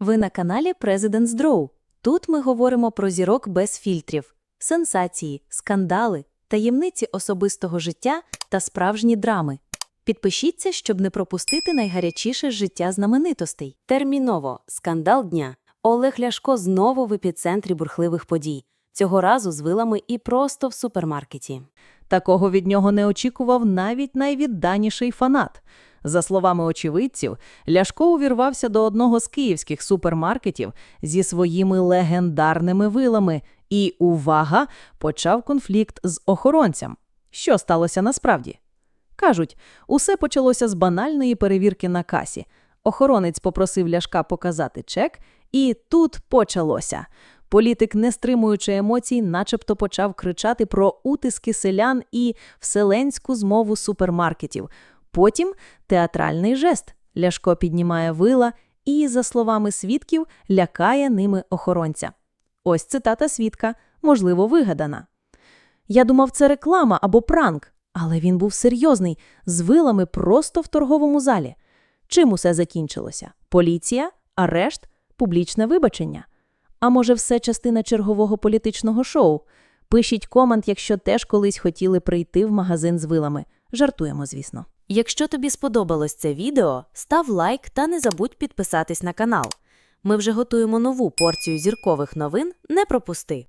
Ви на каналі President's Draw. Тут ми говоримо про зірок без фільтрів, сенсації, скандали, таємниці особистого життя та справжні драми. Підпишіться, щоб не пропустити найгарячіше життя знаменитостей. Терміново скандал дня. Олег Ляшко знову в епіцентрі бурхливих подій. Цього разу з вилами і просто в супермаркеті. Такого від нього не очікував навіть найвідданіший фанат. За словами очевидців, Ляшко увірвався до одного з київських супермаркетів зі своїми легендарними вилами і, увага, почав конфлікт з охоронцем. Що сталося насправді? Кажуть, усе почалося з банальної перевірки на касі. Охоронець попросив Ляшка показати чек, і тут почалося. Політик, не стримуючи емоцій, начебто почав кричати про утиски селян і вселенську змову супермаркетів. Потім театральний жест. Ляшко піднімає вила і, за словами свідків, лякає ними охоронця. Ось цитата свідка, можливо, вигадана. Я думав, це реклама або пранк, але він був серйозний, з вилами просто в торговому залі. Чим усе закінчилося? Поліція, арешт, публічне вибачення? А може, все частина чергового політичного шоу? Пишіть комент, якщо теж колись хотіли прийти в магазин з вилами. Жартуємо, звісно. Якщо тобі сподобалось це відео, став лайк та не забудь підписатись на канал. Ми вже готуємо нову порцію зіркових новин. Не пропусти!